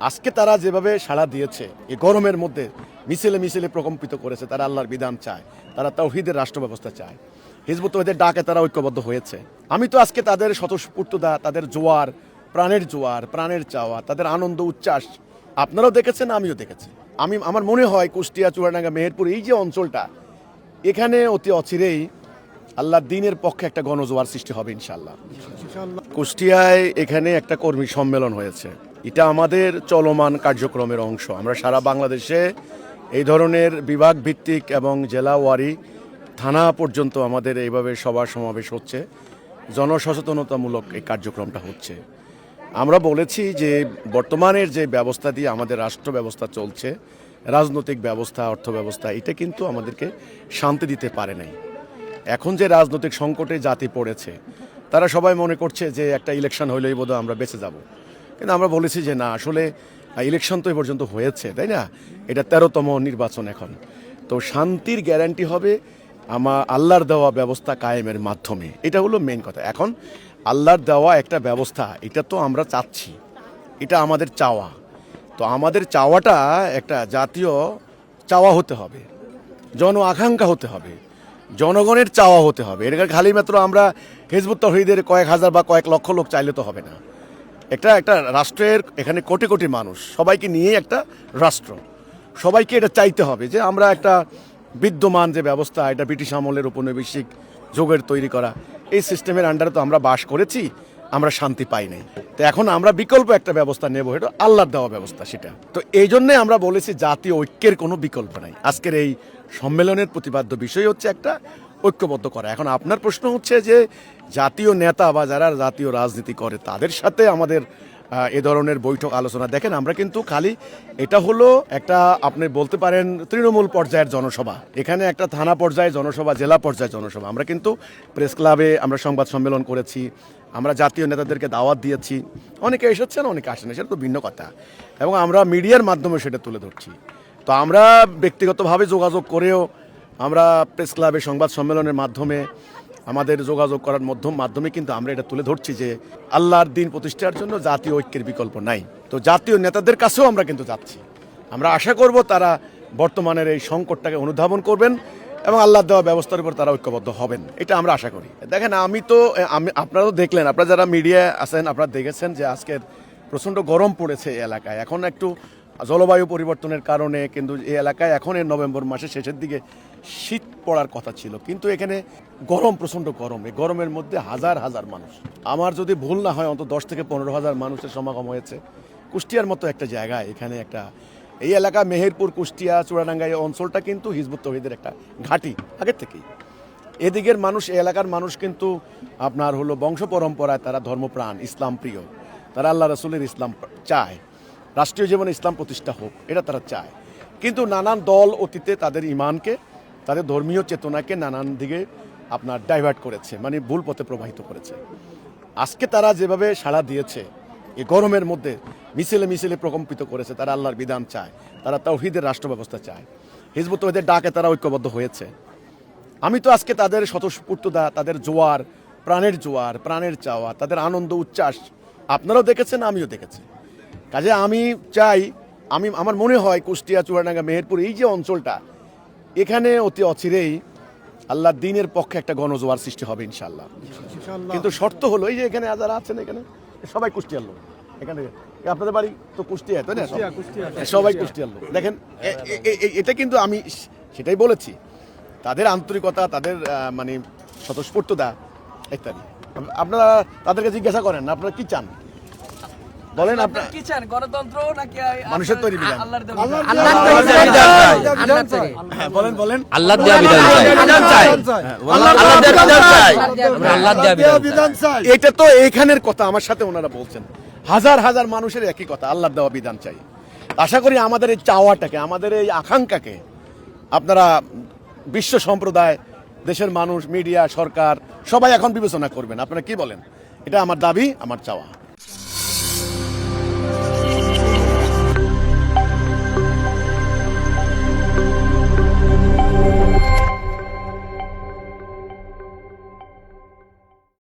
আজকে তারা যেভাবে সাড়া দিয়েছে এই গরমের মধ্যে মিছিলে মিছিলে প্রকম্পিত করেছে তারা আল্লাহর বিধান চায় তারা তৌহিদের রাষ্ট্র ব্যবস্থা চায়। হিজবুত তৌহিদের ডাকে তারা ঐক্যবদ্ধ হয়েছে। আমি তো আজকে তাদের স্বতঃস্ফূর্ততা তাদের জোয়ার প্রাণের জোয়ার প্রাণের চাওয়া তাদের আনন্দ উচ্ছ্বাস আপনারাও দেখেছেন আমিও দেখেছি। আমি আমার মনে হয় কুষ্টিয়া চুয়াডাঙ্গা মেহেরপুর এই যে অঞ্চলটা এখানে অতি অচিরেই আল্লাহ দিনের পক্ষে একটা গণজোয়ার সৃষ্টি হবে ইনশাল্লাহ কুষ্টিয়ায় এখানে একটা কর্মী সম্মেলন হয়েছে। এটা আমাদের চলমান কার্যক্রমের অংশ। আমরা সারা বাংলাদেশে এই ধরনের বিভাগ ভিত্তিক এবং জেলা ওয়ারি থানা পর্যন্ত আমাদের এইভাবে সভা সমাবেশ হচ্ছে। জনসচেতনতামূলক এই কার্যক্রমটা হচ্ছে। আমরা বলেছি যে বর্তমানের যে ব্যবস্থা দিয়ে আমাদের রাষ্ট্র ব্যবস্থা চলছে, রাজনৈতিক ব্যবস্থা অর্থ ব্যবস্থা এটা কিন্তু আমাদেরকে শান্তি দিতে পারে নাই। এখন যে রাজনৈতিক সংকটে জাতি পড়েছে, তারা সবাই মনে করছে যে একটা ইলেকশন হইলেই বোধহয় আমরা বেঁচে যাব। কিন্তু আমরা বলেছি যে না, আসলে ইলেকশন তো এ পর্যন্ত হয়েছে, তাই না? এটা তেরোতম নির্বাচন এখন। তো শান্তির গ্যারান্টি হবে আমার আল্লাহর দেওয়া ব্যবস্থা কায়েমের মাধ্যমে। এটা হলো মেন কথা। এখন আল্লাহর দেওয়া একটা ব্যবস্থা, এটা তো আমরা চাচ্ছি। এটা আমাদের চাওয়া। তো আমাদের চাওয়াটা একটা জাতীয় চাওয়া হতে হবে। জন আকাঙ্ক্ষা হতে হবে। জনগণের চাওয়া হতে হবে। এটা খালি মাত্র আমরা হিজবুত তহিদের কয়েক হাজার বা কয়েক লক্ষ লোক চাইলে তো হবে না। একটা একটা রাষ্ট্রের এখানে কোটি কোটি মানুষ। সবাইকে নিয়ে একটা রাষ্ট্র। সবাইকে এটা চাইতে হবে যে আমরা একটা বিদ্যমান যে ব্যবস্থা, এটা ব্রিটিশ আমলের উপনিবেশিক যোগের তৈরি করা, এই সিস্টেমের আন্ডারে তো আমরা বাস করেছি, আমরা শান্তি পাই নাই। তো এখন আমরা বিকল্প একটা ব্যবস্থা নেব এটা আল্লাহর দেওয়া ব্যবস্থা সেটা। তো এই জন্যে আমরা বলেছি জাতীয় ঐক্যের কোনো বিকল্প নাই। আজকের এই সম্মেলনের প্রতিপাদ্য বিষয় হচ্ছে একটা ঐক্যবদ্ধ করা। এখন আপনার প্রশ্ন হচ্ছে যে জাতীয় নেতা বা যারা জাতীয় রাজনীতি করে, তাদের সাথে আমাদের এ ধরনের বৈঠক আলোচনা। দেখেন, আমরা কিন্তু খালি এটা হলো একটা, আপনি বলতে পারেন, তৃণমূল পর্যায়ের জনসভা। এখানে একটা থানা পর্যায়ে, জনসভা, জেলা পর্যায়ে জনসভা। আমরা কিন্তু প্রেস ক্লাবে আমরা সংবাদ সম্মেলন করেছি, আমরা জাতীয় নেতাদেরকে দাওয়াত দিয়েছি। অনেকে এসেছেন, অনেকে আসেন, সেটা তো ভিন্ন কথা। এবং আমরা মিডিয়ার মাধ্যমে সেটা তুলে ধরছি। তো আমরা ব্যক্তিগতভাবে যোগাযোগ করেও আমরা প্রেস ক্লাবে সংবাদ সম্মেলনের মাধ্যমে আমাদের যোগাযোগ করার মাধ্যম, মাধ্যমে কিন্তু আমরা এটা তুলে ধরছি যে আল্লাহর দিন প্রতিষ্ঠার জন্য জাতীয় ঐক্যের বিকল্প নাই। তো জাতীয় নেতাদের কাছেও আমরা কিন্তু যাচ্ছি। আমরা আশা করব তারা বর্তমানের এই সংকটটাকে অনুধাবন করবেন এবং আল্লাহ দেওয়া ব্যবস্থার উপর তারা ঐক্যবদ্ধ হবেন। এটা আমরা আশা করি। দেখেন, আমি তো আমি আপনারা তো দেখলেন, আপনারা যারা মিডিয়ায় আছেন, আপনারা দেখেছেন যে আজকের প্রচণ্ড গরম পড়েছে এলাকায়। এখন একটু জলবায়ু পরিবর্তনের কারণে কিন্তু এই এলাকায় এখন নভেম্বর মাসের শেষের দিকে শীত পড়ার কথা ছিল। কিন্তু এখানে গরম, প্রচণ্ড গরম। এই গরমের মধ্যে হাজার হাজার মানুষ। আমার যদি ভুল না হয়, অন্তত দশ থেকে পনেরো হাজার মানুষের সমাগম হয়েছে। কুষ্টিয়ার মতো একটা জায়গায় এখানে একটা, এই এলাকা মেহেরপুর, কুষ্টিয়া, চূড়াডাঙ্গা, এই অঞ্চলটা কিন্তু হিজবুত তহিদের একটা ঘাঁটি আগের থেকেই। এদিকের মানুষ, এই এলাকার মানুষ কিন্তু আপনার হলো বংশ পরম্পরায় তারা ধর্মপ্রাণ, ইসলাম প্রিয়। তারা আল্লাহ রসুলের ইসলাম চায়। রাষ্ট্রীয় জীবনে ইসলাম প্রতিষ্ঠা হোক, এটা তারা চায়। কিন্তু নানান দল অতীতে তাদের ইমানকে, তাদের ধর্মীয় চেতনাকে নানান দিকে আপনার ডাইভার্ট করেছে মানে ভুল পথে প্রবাহিত করেছে। আজকে তারা যেভাবে সাড়া দিয়েছে, এই গরমের মধ্যে মিছিলে মিছিলে প্রকম্পিত করেছে, তারা আল্লাহর বিধান চায়, তারা তৌহিদের রাষ্ট্র ব্যবস্থা চায়। হিজবুত ডাকে তারা ঐক্যবদ্ধ হয়েছে। আমি তো আজকে তাদের স্বতঃস্ফূর্ততা, তাদের জোয়ার, প্রাণের জোয়ার, প্রাণের চাওয়া, তাদের আনন্দ, উচ্ছ্বাস, আপনারাও দেখেছেন, আমিও দেখেছি। কাজে আমি চাই আমি আমার মনে হয় কুষ্টিয়া চুয়াডাঙ্গা মেহেরপুর এই যে অঞ্চলটা এখানে অতি অচিরেই আল্লাহ দিনের পক্ষে একটা গণজোয়ার সৃষ্টি হবে ইনশাল্লাহ কিন্তু শর্ত হলো এই যে এখানে যারা আছেন এখানে সবাই কুষ্টিয়ার লোক। এখানে আপনাদের বাড়ি তো কুষ্টিয়া তাই না? সবাই কুষ্টিয়ার লোক। দেখেন এটা কিন্তু আমি সেটাই বলেছি। তাদের আন্তরিকতা তাদের মানে স্বতঃস্ফূর্ততা ইত্যাদি। আপনারা তাদেরকে জিজ্ঞাসা করেন না আপনারা কি চান? বলেন আপনার কি চান গণতন্ত্র নাকি মানুষের তৈরি বিধান। আল্লাহর দেওয়া আল্লাহর আল্লাহর দেওয়া বিধান বিধান। চাই। হ্যাঁ, বলেন বলেন। আল্লাহ দেয়া বিধান চাই। দেয়া বিধান চাই। আমরা দেয়া বিধান চাই। এটা তো এখানের কথা আমার সাথে ওনারা বলছেন। হাজার হাজার মানুষের একই কথা আল্লাহ দেওয়া বিধান চাই। আশা করি আমাদের এই চাওয়াটাকে আমাদের এই আকাঙ্ক্ষাকে আপনারা বিশ্ব সম্প্রদায় দেশের মানুষ মিডিয়া সরকার সবাই এখন বিবেচনা করবেন। আপনারা কি বলেন? এটা আমার দাবি আমার চাওয়া।